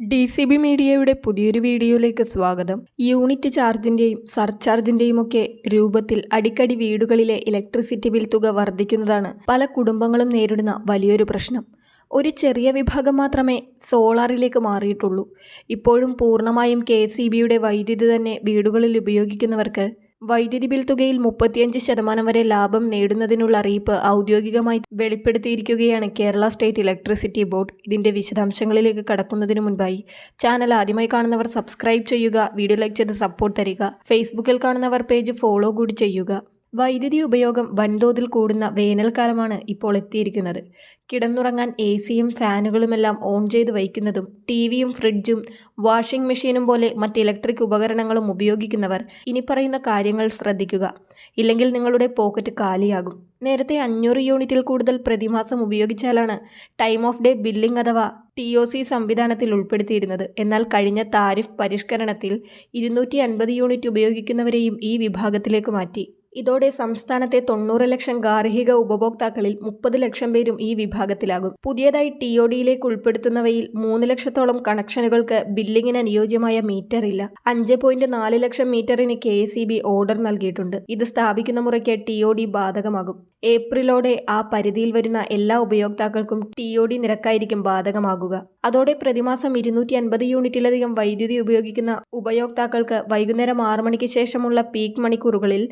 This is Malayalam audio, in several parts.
ഡി സി ബി മീഡിയയുടെ പുതിയൊരു വീഡിയോയിലേക്ക് സ്വാഗതം. യൂണിറ്റ് ചാർജിന്റെയും സർചാർജിന്റെയും ഒക്കെ രൂപത്തിൽ അടിക്കടി വീടുകളിലെ ഇലക്ട്രിസിറ്റി ബിൽ തുക വർദ്ധിക്കുന്നതാണ് പല കുടുംബങ്ങളും നേരിടുന്ന വലിയൊരു പ്രശ്നം. ഒരു ചെറിയ വിഭാഗം മാത്രമേ സോളാറിലേക്ക് മാറിയിട്ടുള്ളൂ. ഇപ്പോഴും പൂർണമായും കെ സി ബിയുടെ വൈദ്യുതി തന്നെ വീടുകളിൽ ഉപയോഗിക്കുന്നവർക്ക് വൈദ്യുതി ബിൽ തുകയിൽ മുപ്പത്തിയഞ്ച് ശതമാനം വരെ ലാഭം നേടുന്നതിനുള്ള അറിയിപ്പ് ഔദ്യോഗികമായി വെളിപ്പെടുത്തിയിരിക്കുകയാണ് കേരള സ്റ്റേറ്റ് ഇലക്ട്രിസിറ്റി ബോർഡ്. ഇതിന്റെ വിശദാംശങ്ങളിലേക്ക് കടക്കുന്നതിന് മുൻപായി ചാനൽ ആദ്യമായി കാണുന്നവർ സബ്സ്ക്രൈബ് ചെയ്യുക വീഡിയോ ലൈക്ക് ചെയ്ത് സപ്പോർട്ട് തരിക ഫേസ്ബുക്കിൽ കാണുന്നവർ പേജ് ഫോളോ കൂടി ചെയ്യുക. വൈദ്യുതി ഉപയോഗം വൻതോതിൽ കൂടുന്ന വേനൽക്കാലമാണ് ഇപ്പോൾ എത്തിയിരിക്കുന്നത്. കിടന്നുറങ്ങാൻ എ സിയും ഫാനുകളുമെല്ലാം ഓൺ ചെയ്ത് വയ്ക്കുന്നതും ടി വിയും ഫ്രിഡ്ജും വാഷിംഗ് മെഷീനും പോലെ മറ്റ് ഇലക്ട്രിക് ഉപകരണങ്ങളും ഉപയോഗിക്കുന്നവർ ഇനി പറയുന്ന കാര്യങ്ങൾ ശ്രദ്ധിക്കുക. ഇല്ലെങ്കിൽ നിങ്ങളുടെ പോക്കറ്റ് കാലിയാകും. നേരത്തെ അഞ്ഞൂറ് യൂണിറ്റിൽ കൂടുതൽ പ്രതിമാസം ഉപയോഗിച്ചാലാണ് ടൈം ഓഫ് ഡേ ബില്ലിംഗ് അഥവാ ടി ഒ സി സംവിധാനത്തിൽ ഉൾപ്പെടുത്തിയിരുന്നത്. എന്നാൽ കഴിഞ്ഞ താരിഫ് പരിഷ്കരണത്തിൽ ഇരുന്നൂറ്റി അൻപത് യൂണിറ്റ് ഉപയോഗിക്കുന്നവരെയും ഈ വിഭാഗത്തിലേക്ക് മാറ്റി. ഇതോടെ സംസ്ഥാനത്തെ തൊണ്ണൂറ് ലക്ഷം ഗാർഹിക ഉപഭോക്താക്കളിൽ മുപ്പത് ലക്ഷം പേരും ഈ വിഭാഗത്തിലാകും. പുതിയതായി ടി ഒ ഡിയിലേക്ക് ഉൾപ്പെടുത്തുന്നവയിൽ മൂന്ന് ലക്ഷത്തോളം കണക്ഷനുകൾക്ക് ബില്ലിങ്ങിന് അനുയോജ്യമായ മീറ്റർ ഇല്ല. അഞ്ച് പോയിന്റ് നാല് ലക്ഷം മീറ്ററിന് കെ സി ബി ഓർഡർ നൽകിയിട്ടുണ്ട്. ഇത് സ്ഥാപിക്കുന്ന മുറയ്ക്ക് ടി ഒ ഡി ബാധകമാകും. ഏപ്രിലോടെ ആ പരിധിയിൽ വരുന്ന എല്ലാ ഉപയോക്താക്കൾക്കും ടി ഒ ഡി നിരക്കായിരിക്കും ബാധകമാകുക. അതോടെ പ്രതിമാസം ഇരുന്നൂറ്റി അൻപത് യൂണിറ്റിലധികം വൈദ്യുതി ഉപയോഗിക്കുന്ന ഉപയോക്താക്കൾക്ക് വൈകുന്നേരം ആറ് മണിക്ക് ശേഷമുള്ള പീക്ക് മണിക്കൂറുകളിൽ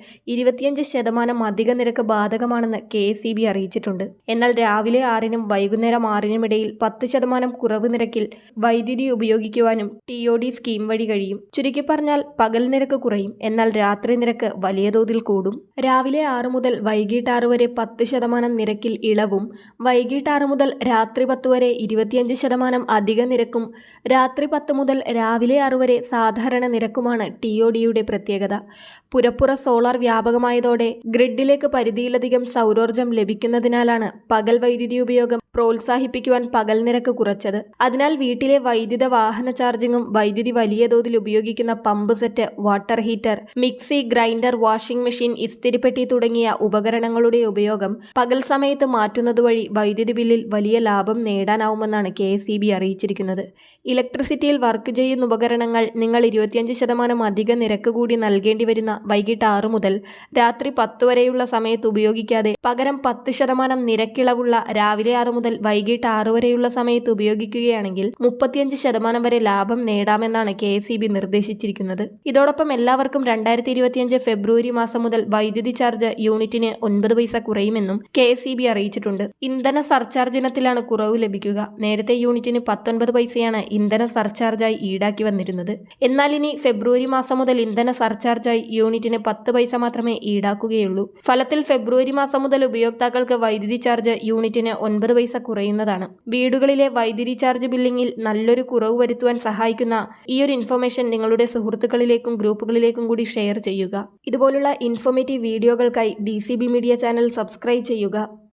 ഇരുപത്തിയഞ്ച് ശതമാനം അധിക നിരക്ക് ബാധകമാണെന്ന് കെ എസ് ബി അറിയിച്ചിട്ടുണ്ട്. എന്നാൽ രാവിലെ ആറിനും വൈകുന്നേരം ആറിനും ഇടയിൽ പത്ത് ശതമാനം കുറവ് നിരക്കിൽ വൈദ്യുതി ഉപയോഗിക്കുവാനും ടി ഒ ഡി സ്കീം വഴി കഴിയും. ചുരുക്കി പറഞ്ഞാൽ പകൽ നിരക്ക് കുറയും എന്നാൽ രാത്രി നിരക്ക് വലിയ തോതിൽ കൂടും. രാവിലെ ആറ് മുതൽ വൈകിട്ട് ആറ് വരെ പത്ത് ശതമാനം നിരക്കിൽ ഇളവും വൈകിട്ട് ആറ് മുതൽ രാത്രി പത്ത് വരെ ഇരുപത്തിയഞ്ച് ശതമാനം അധിക നിരക്കും രാത്രി പത്ത് മുതൽ രാവിലെ ആറ് വരെ സാധാരണ നിരക്കുമാണ് ടി ഒ ഡിയുടെ പ്രത്യേകത. പുരപ്പുറ സോളാർ വ്യാപകമായതോടെ ഗ്രിഡിലേക്ക് പരിധിയിലധികം സൗരോർജം ലഭിക്കുന്നതിനാലാണ് പകൽ വൈദ്യുതി ഉപയോഗം പ്രോത്സാഹിപ്പിക്കുവാൻ പകൽ നിരക്ക് കുറച്ചത്. അതിനാൽ വീട്ടിലെ വൈദ്യുത വാഹന ചാർജിങ്ങും വൈദ്യുതി വലിയ തോതിൽ ഉപയോഗിക്കുന്ന pump set water heater mixie grinder washing machine ഇസ്തിരിപ്പെട്ടി തുടങ്ങിയ ഉപകരണങ്ങളുടെ ഉപയോഗം പകൽ സമയത്ത് മാറ്റുന്നതുവഴി വൈദ്യുതി ബില്ലിൽ വലിയ ലാഭം നേടാനാവുമെന്നാണ് കെ എസ് അറിയിച്ചിരിക്കുന്നത്. ഇലക്ട്രിസിറ്റിയിൽ വർക്ക് ചെയ്യുന്ന ഉപകരണങ്ങൾ നിങ്ങൾ ഇരുപത്തിയഞ്ച് ശതമാനം അധിക നിരക്ക് കൂടി നൽകേണ്ടി വരുന്ന വൈകിട്ട് ആറ് മുതൽ രാത്രി പത്ത് വരെയുള്ള സമയത്ത് ഉപയോഗിക്കാതെ പകരം പത്ത് ശതമാനം നിരക്കിളവുള്ള രാവിലെ ആറ് മുതൽ വൈകിട്ട് ആറു വരെയുള്ള സമയത്ത് ഉപയോഗിക്കുകയാണെങ്കിൽ മുപ്പത്തിയഞ്ച് ശതമാനം വരെ ലാഭം നേടാമെന്നാണ് കെ നിർദ്ദേശിച്ചിരിക്കുന്നത്. ഇതോടൊപ്പം എല്ലാവർക്കും രണ്ടായിരത്തി ഇരുപത്തിയഞ്ച് ഫെബ്രുവരി മാസം മുതൽ വൈദ്യുതി ചാർജ് യൂണിറ്റിന് ഒൻപത് പൈസ കുറയുമെന്നും കെ അറിയിച്ചിട്ടുണ്ട്. ഇന്ധന സർചാർജ് ഇനത്തിലാണ് കുറവ് ലഭിക്കുക. നേരത്തെ യൂണിറ്റിന് പത്തൊൻപത് പൈസയാണ് ഇന്ധന സർചാർജായി ഈടാക്കി വന്നിരുന്നത്. എന്നാൽ ഇനി ഫെബ്രുവരി മാസം മുതൽ ഇന്ധന സർചാർജായി യൂണിറ്റിന് പത്ത് പൈസ മാത്രമേ ഈടാക്കുകയുള്ളൂ. ഫലത്തിൽ ഫെബ്രുവരി മാസം മുതൽ ഉപയോക്താക്കൾക്ക് വൈദ്യുതി ചാർജ് യൂണിറ്റിന് ഒൻപത് പൈസ കുറയുന്നതാണ്. വീടുകളിലെ വൈദ്യുതി ചാർജ് ബില്ലിങ്ങിൽ നല്ലൊരു കുറവ് വരുത്തുവാൻ സഹായിക്കുന്ന ഈ ഒരു ഇൻഫർമേഷൻ നിങ്ങളുടെ സുഹൃത്തുക്കളിലേക്കും ഗ്രൂപ്പുകളിലേക്കും കൂടി ഷെയർ ചെയ്യുക. ഇതുപോലുള്ള ഇൻഫോർമേറ്റീവ് വീഡിയോകൾക്കായി ഡി മീഡിയ ചാനൽ സബ്സ്ക്രൈബ് ചെയ്യുക.